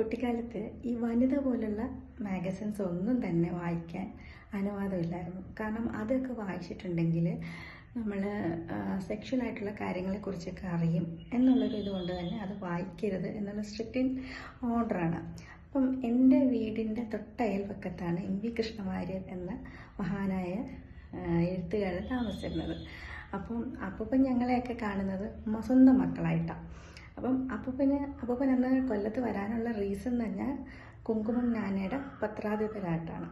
കുട്ടിക്കാലത്ത് ഈ വനിത പോലുള്ള മാഗസിൻസ് ഒന്നും തന്നെ വായിക്കാൻ അനുവാദമില്ലായിരുന്നു. കാരണം അതൊക്കെ വായിച്ചിട്ടുണ്ടെങ്കിൽ നമ്മൾ സെക്ഷലായിട്ടുള്ള കാര്യങ്ങളെക്കുറിച്ചൊക്കെ അറിയും എന്നുള്ളൊരു ഇതുകൊണ്ട് തന്നെ അത് വായിക്കരുത് എന്നുള്ള സ്ട്രിക്റ്റ് ഓർഡറാണ് അപ്പം എന്റെ വീടിന്റെ തൊട്ടയൽപക്കത്താണ് എം വി കൃഷ്ണവാര്യർ എന്ന മഹാനായ എഴുത്തുകാരൻ താമസിച്ചിരുന്നത്. അപ്പം അപ്പം ഞങ്ങളെയൊക്കെ കാണുന്നത് സ്വന്തം മക്കളായിട്ടാണ്. അപ്പം അപ്പൂപ്പന് അപ്പൂപ്പൻ കൊല്ലത്ത് വരാനുള്ള റീസൺ എന്ന് പറഞ്ഞാൽ കുങ്കുമം നാനയുടെ പത്രാധിപരായിട്ടാണ്.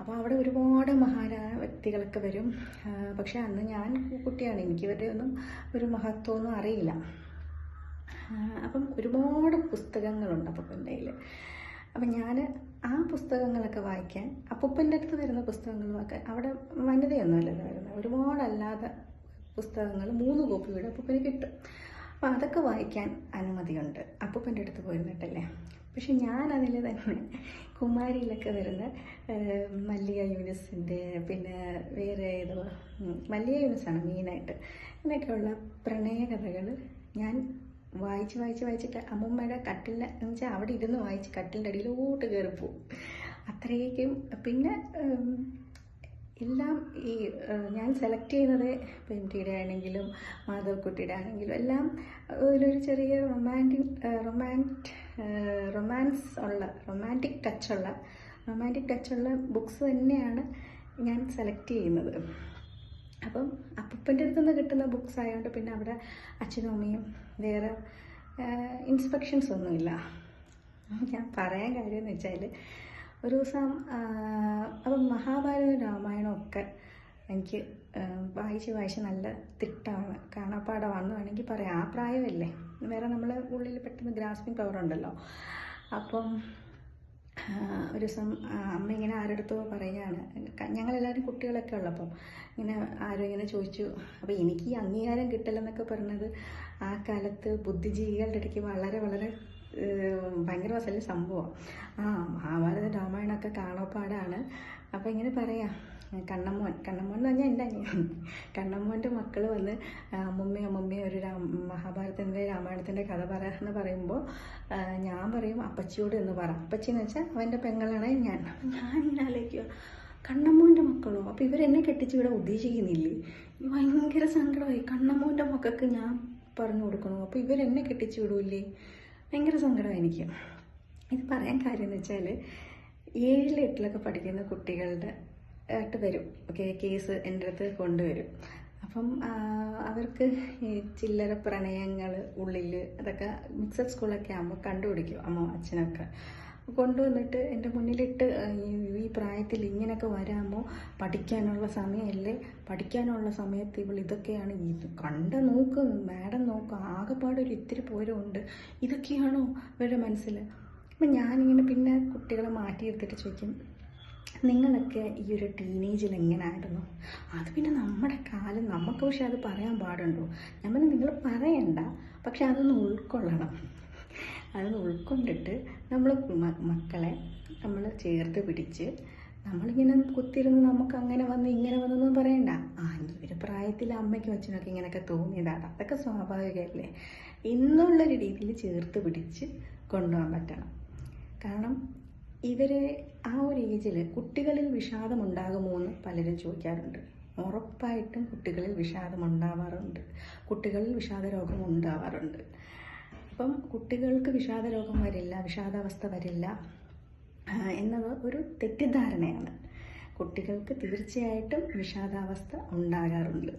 അപ്പോൾ അവിടെ ഒരുപാട് മഹാനായ വ്യക്തികളൊക്കെ വരും. പക്ഷെ അന്ന് ഞാൻ കുട്ടിയാണ്. എനിക്ക് ഇവരുടെ ഒന്നും ഒരു മഹത്വമൊന്നും അറിയില്ല. അപ്പം ഒരുപാട് പുസ്തകങ്ങളുണ്ട് അപ്പൂപ്പന്റെ കയ്യിൽ. അപ്പം ഞാൻ ആ പുസ്തകങ്ങളൊക്കെ വായിക്കാൻ അപ്പൂപ്പന്റെ അടുത്ത് വരുന്ന പുസ്തകങ്ങളൊക്കെ അവിടെ വനിതയൊന്നുമല്ലല്ലോ വരുന്നത്. ഒരുപാടല്ലാതെ പുസ്തകങ്ങൾ മൂന്ന് കോപ്പി വീട് അപ്പൂപ്പന് കിട്ടും. അപ്പം അതൊക്കെ വായിക്കാൻ അനുമതിയുണ്ട്. അപ്പൂപ്പന്റെ അടുത്ത് പോയിരുന്നിട്ടല്ലേ? പക്ഷെ ഞാൻ അതിൽ തന്നെ കുമാരിയിലൊക്കെ വരുന്ന മല്ലിക യൂനിസിന്റെ പിന്നെ വേറെ ഏതോ മല്ലിക യൂനിസാണ് മെയിനായിട്ട്. ഇങ്ങനെയൊക്കെയുള്ള പ്രണയകഥകൾ ഞാൻ വായിച്ച് വായിച്ച് വായിച്ചിട്ട് അമ്മൂമ്മയുടെ കട്ടിലിന്റെ എന്ന് വെച്ചാൽ അവിടെ ഇരുന്ന് വായിച്ച് കട്ടിലിന്റെ അടിയിലോട്ട് കയറിപ്പോവും. അത്രയ്ക്കും പിന്നെ എല്ലാം ഈ ഞാൻ സെലക്ട് ചെയ്യുന്നത് പെന്റിയുടെ ആണെങ്കിലും മാധവക്കുട്ടിയുടെ ആണെങ്കിലും എല്ലാം അതിലൊരു ചെറിയ റൊമാന്റിക് റൊമാന്റ് റൊമാൻസ് ഉള്ള റൊമാന്റിക് ടച്ചുള്ള റൊമാന്റിക് ടച്ചുള്ള ബുക്സ് തന്നെയാണ് ഞാൻ സെലക്ട് ചെയ്യുന്നത്. അപ്പം അപ്പൂപ്പന്റെ അടുത്ത് നിന്ന് കിട്ടുന്ന ബുക്സ് ആയതുകൊണ്ട് പിന്നെ അവിടെ അച്ഛനും അമ്മയും വേറെ ഇൻസ്പെക്ഷൻസ് ഒന്നുമില്ല. ഞാൻ പറയാൻ കാര്യം എന്ന് വെച്ചാൽ ഒരു ദിവസം അപ്പം മഹാഭാരത രാമായണവും ഒക്കെ എനിക്ക് വായിച്ച് വായിച്ച് നല്ല തിട്ടാണ് കാണാപ്പാടമാണെന്ന് വേണമെങ്കിൽ പറയാം. ആ പ്രായമല്ലേ? വേറെ നമ്മൾ ഉള്ളിൽ പെട്ടെന്ന് ഗ്രാസ്പിംഗ് പവർ ഉണ്ടല്ലോ. അപ്പം ഒരു ദിവസം അമ്മ ഇങ്ങനെ ആരെടുത്തോ പറയുകയാണ് ഞങ്ങളെല്ലാവരും കുട്ടികളൊക്കെ ഉള്ളപ്പം ഇങ്ങനെ ആരും ഇങ്ങനെ ചോദിച്ചു അപ്പോൾ എനിക്ക് ഈ അംഗീകാരം കിട്ടില്ലെന്നൊക്കെ പറഞ്ഞത് ആ കാലത്ത് ബുദ്ധിജീവികളുടെ ഇടയ്ക്ക് വളരെ വളരെ ഭയങ്കര വസല്ല സംഭവം ആ മഹാഭാരത രാമായണമൊക്കെ കാണോപ്പാടാണ്. അപ്പോൾ ഇങ്ങനെ പറയാം കണ്ണമ്മോൻ. കണ്ണമ്മോൻ എന്ന് പറഞ്ഞാൽ എന്റെ അനിയൻ. കണ്ണമ്മോന്റെ മക്കൾ വന്ന് അമ്മമ്മ അമ്മമ്മ ഒരു രാം മഹാഭാരതത്തിന്റെ രാമായണത്തിന്റെ കഥ പറ എന്ന് പറയുമ്പോൾ ഞാൻ പറയും അപ്പച്ചിയോട് എന്ന് പറ. അപ്പച്ചി എന്ന് വെച്ചാൽ അവന്റെ പെങ്ങളാണ് ഞാൻ. ഞാനിങ്ങനെ ആലോചിക്കുക കണ്ണമ്മോന്റെ മക്കളോ? അപ്പോൾ ഇവരെന്നെ കെട്ടിച്ച് ഇവിടെ ഉദ്ദേശിക്കുന്നില്ലേ? ഭയങ്കര സങ്കടമായി. കണ്ണമ്മോന്റെ മക്കൾക്ക് ഞാൻ പറഞ്ഞു കൊടുക്കണു? അപ്പോൾ ഇവരെന്നെ കെട്ടിച്ച് വിടൂല്ലേ? ഭയങ്കര സങ്കടമായി എനിക്ക്. ഇത് പറയാൻ കാര്യം എന്ന് വെച്ചാൽ ഏഴിൽ എട്ടിലൊക്കെ പഠിക്കുന്ന കുട്ടികളുടെ ആയിട്ട് വരും. ഓക്കെ കേസ് എന്റെ അടുത്ത് കൊണ്ടുവരും. അപ്പം അവർക്ക് ഈ ചില്ലറ പ്രണയങ്ങൾ ഉള്ളിൽ അതൊക്കെ മിക്സഡ് സ്കൂളൊക്കെ ആകുമ്പോൾ കണ്ടുപിടിക്കും അമ്മ അച്ഛനൊക്കെ. കൊണ്ടുവന്നിട്ട് എന്റെ മുന്നിലിട്ട് ഈ- പ്രായത്തിൽ ഇങ്ങനെയൊക്കെ വരാമോ? പഠിക്കാനുള്ള സമയമല്ലേ പഠിക്കാനുള്ള സമയത്ത് ഇവൾ ഇതൊക്കെയാണ് ഇത് കണ്ട നോക്ക് മാഡം നോക്ക് ആകെപ്പാടെ ഒരു ഇത്തിരി പോരമുണ്ട് ഇതൊക്കെയാണോ ഇവരുടെ മനസ്സിൽ അപ്പം ഞാനിങ്ങനെ പിന്നെ കുട്ടികളെ മാറ്റിയെടുത്തിട്ട് ചോദിക്കും നിങ്ങളൊക്കെ ഈ ഒരു ടീനേജിൽ എങ്ങനെയായിരുന്നു അത് പിന്നെ നമ്മുടെ കാലം നമുക്ക് പക്ഷെ അത് പറയാൻ പാടുണ്ടോ? നമ്മൾ നിങ്ങൾ പറയണ്ട. പക്ഷെ അതൊന്ന് ഉൾക്കൊള്ളണം. അതൊന്ന് ഉൾക്കൊണ്ടിട്ട് നമ്മൾ മക്കളെ നമ്മൾ ചേർത്ത് പിടിച്ച് നമ്മളിങ്ങനെ കുത്തിരുന്ന് നമുക്ക് അങ്ങനെ വന്ന് ഇങ്ങനെ വന്നൊന്നും പറയണ്ട. ആ ഒരു പ്രായത്തിൽ അമ്മയ്ക്കും അച്ഛനൊക്കെ ഇങ്ങനെയൊക്കെ തോന്നിയതാണ് അതൊക്കെ സ്വാഭാവികമല്ലേ എന്നുള്ളൊരു രീതിയിൽ ചേർത്ത് പിടിച്ച് കൊണ്ടുപോകാൻ പറ്റണം. കാരണം ഇവരെ ആ ഒരു ഏജിൽ കുട്ടികളിൽ വിഷാദമുണ്ടാകുമോ എന്ന് പലരും ചോദിക്കാറുണ്ട്. ഉറപ്പായിട്ടും കുട്ടികളിൽ വിഷാദമുണ്ടാവാറുണ്ട്. കുട്ടികളിൽ വിഷാദരോഗം ഉണ്ടാവാറുണ്ട് അപ്പം കുട്ടികൾക്ക് വിഷാദ രോഗം വരില്ല വിഷാദാവസ്ഥ വരില്ല എന്നത് ഒരു തെറ്റിദ്ധാരണയാണ്. കുട്ടികൾക്ക് തീർച്ചയായിട്ടും വിഷാദാവസ്ഥ ഉണ്ടാകാറുണ്ട്.